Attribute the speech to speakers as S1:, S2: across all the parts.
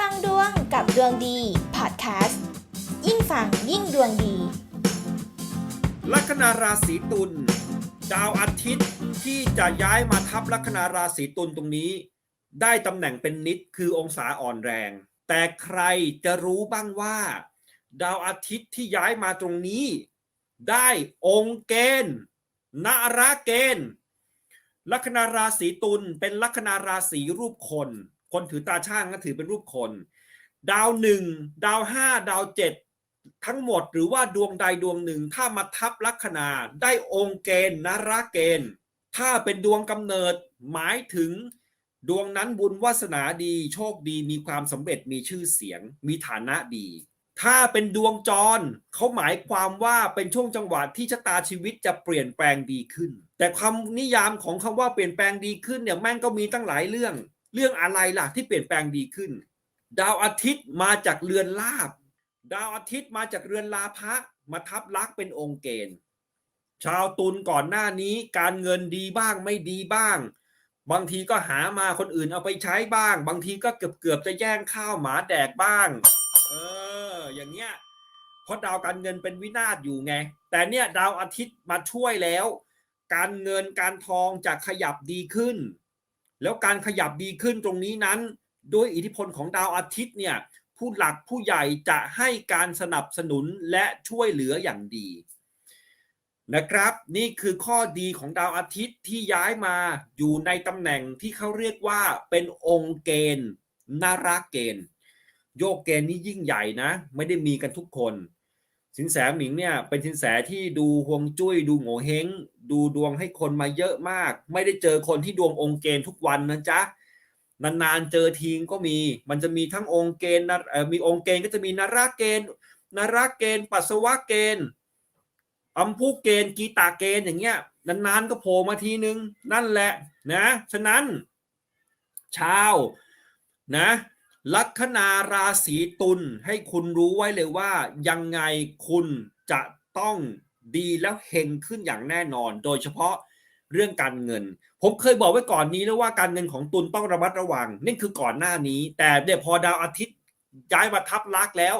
S1: ฟังดวงกับดวงดีพอดแคสต์ยิ่งฟังยิ่งดวงดี
S2: ลัคนาราศีตุลดาวอาทิตย์ที่จะย้ายมาทับลัคนาราศีตุลตรงนี้ ได้ตำแหน่งเป็นนิดคือองศาอ่อนแรง แต่ใครจะรู้บ้างว่า ดาวอาทิตย์ที่ย้ายมาตรงนี้ ได้องค์เกณฑ์นาราเกณฑ์ลัคนาราศีตุลเป็นลัคนาราศีรูปคน คนถือตาช่างก็ถือเป็นรูปคน ดาวหนึ่งดาวห้าดาวเจ็ดทั้งหมดหรือว่าดวงใดดวงหนึ่ง ถ้ามาทับลัคนาได้องค์เกณฑ์นาราเกณฑ์ ถ้าเป็นดวงกำเนิดหมายถึงดวงนั้นบุญวาสนาดี โชคดีมีความสำเร็จมีชื่อเสียง มีฐานะดี ถ้าเป็นดวงจรเขาหมายความว่าเป็นช่วงจังหวะที่ชะตาชีวิตจะเปลี่ยนแปลงดีขึ้น แต่คำนิยามของคำว่าเปลี่ยนแปลงดีขึ้นเนี่ยแม่งก็มีตั้งหลายเรื่อง เรื่องอะไรล่ะที่เปลี่ยนแปลงดีขึ้น ดาวอาทิตย์มาจากเรือนลาบ ดาวอาทิตย์มาจากเรือนลาภะมาทับลักษ์เป็นองค์เกณฑ์ ชาวตุลก่อนหน้านี้การเงินดีบ้างไม่ดีบ้าง บางทีก็หามาคนอื่นเอาไปใช้บ้าง บางทีก็เกือบเกือบจะแย่งข้าวหมาแดกบ้าง เออ อย่างเงี้ยเพราะดาวการเงินเป็นวินาศอยู่ไง แต่เนี่ยดาวอาทิตย์มาช่วยแล้ว การเงินการทองจะขยับดีขึ้น แล้วการขยับดีขึ้นตรงนี้นั้น ด้วยอิทธิพลของดาวอาทิตย์เนี่ยผู้หลักผู้ใหญ่จะให้การสนับสนุนและช่วยเหลืออย่างดีนะครับนี่คือข้อดีของดาวอาทิตย์ที่ย้ายมาอยู่ในตำแหน่งที่เขาเรียกว่าเป็นองค์เกณฑ์นาราเกณฑ์ โยกเกณฑ์นี้ยิ่งใหญ่นะ ไม่ได้มีกันทุกคน สินแสหมิงเนี่ยเป็นสินแสที่ดูฮวงจุ้ยดูโง่เฮงดูดวงให้คนมาเยอะมาก ไม่ได้เจอคนที่ดวงองค์เกณฑ์ทุกวันนะจ๊ะนานๆเจอทีงก็มี มันจะมีทั้งองค์เกณฑ์นมีองค์เกณฑ์ก็จะมีนาราเกณฑ์นาราเกณฑ์ ปัสสาวะเกณฑ์อัมพุเกณฑ์กีตาเกณฑ์อย่างเงี้ยนานๆก็โผล่มาทีนึง นั่นแหละนะ ฉะนั้น ชาวนะ ลัคนาราศีตุลให้คุณรู้ไว้เลยว่า ยังไงคุณจะต้องดีแล้วเฮงขึ้นอย่างแน่นอน โดยเฉพาะเรื่องการเงิน ผมเคยบอกไว้ก่อนนี้แล้วว่าการเงินของตุลต้องระมัดระวังนี่คือก่อนหน้านี้ แต่เดี๋ยวพอดาวอาทิตย์ย้ายมาทับลักษณ์แล้ว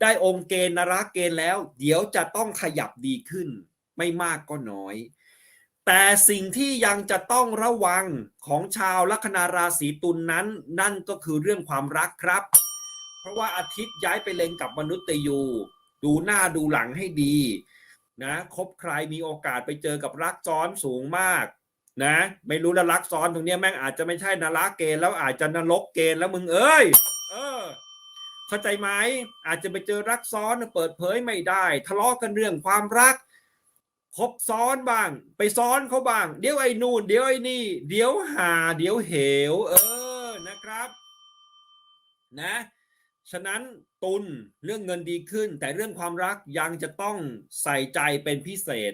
S2: ได้องค์เกณฑ์นราเกณฑ์แล้ว เดี๋ยวจะต้องขยับดีขึ้น ไม่มากก็น้อย แต่สิ่งที่ยังจะต้องระวังของชาวลัคนาราศีตุลนนั้น นั่นก็คือเรื่องความรักครับ เพราะว่าอาทิตย์ย้ายไปเล็งกับมนุษย์ยู ดูหน้าดูหลังให้ดีนะคบใครมีโอกาสไปเจอกับรักซ้อนสูงมากนะไม่รู้ละรักซ้อนตรงนี้แม่งอาจจะไม่ใช่นรกเกณฑ์แล้วอาจจะนรกเกณฑ์แล้วมึงเอ้ยเออเข้าใจไหมอาจจะไปเจอรักซ้อนเปิดเผยไม่ได้ ทะเลาะกันเรื่องความรัก คบซ้อนบ้าง ไปซ้อนเขาบ้าง เดี๋ยวไอ้นู่นเดี๋ยวไอ้นี่ เดี๋ยวหา เดี๋ยวเหว เออนะครับ นะ ฉะนั้นตุลเรื่องเงินดีขึ้น แต่เรื่องความรักยังจะต้องใส่ใจเป็นพิเศษ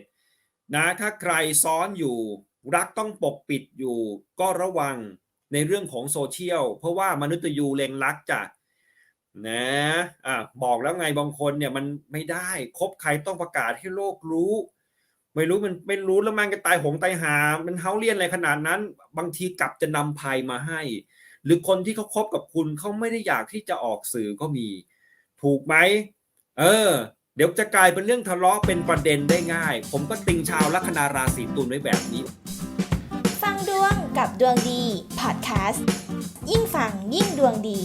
S2: นะถ้าใครซ้อนอยู่ รักต้องปกปิดอยู่ ก็ระวังในเรื่องของโซเชียล เพราะว่ามนุษย์ยูเลงรักจ้ะนะอะบอกแล้วไงบางคนเนี่ยมันไม่ได้คบใครต้องประกาศให้โลกรู้ ไม่รู้มันไม่รู้แล้วมันก็ตายหงตายหา มันเฮาเลียนอะไรขนาดนั้น บางทีกลับจะนำภัยมาให้ หรือคนที่เขาคบกับคุณเขาไม่ได้อยากที่จะออกสื่อก็มี ถูกไหมเออ เดี๋ยวจะกลายเป็นเรื่องทะเลาะเป็นประเด็นได้ง่าย ผมก็ติงชาวลัคนาราศีตุลไว้แบบนี้
S1: ฟังดวงกับดวงดีพอดแคสต์ยิ่งฟังยิ่งดวงดี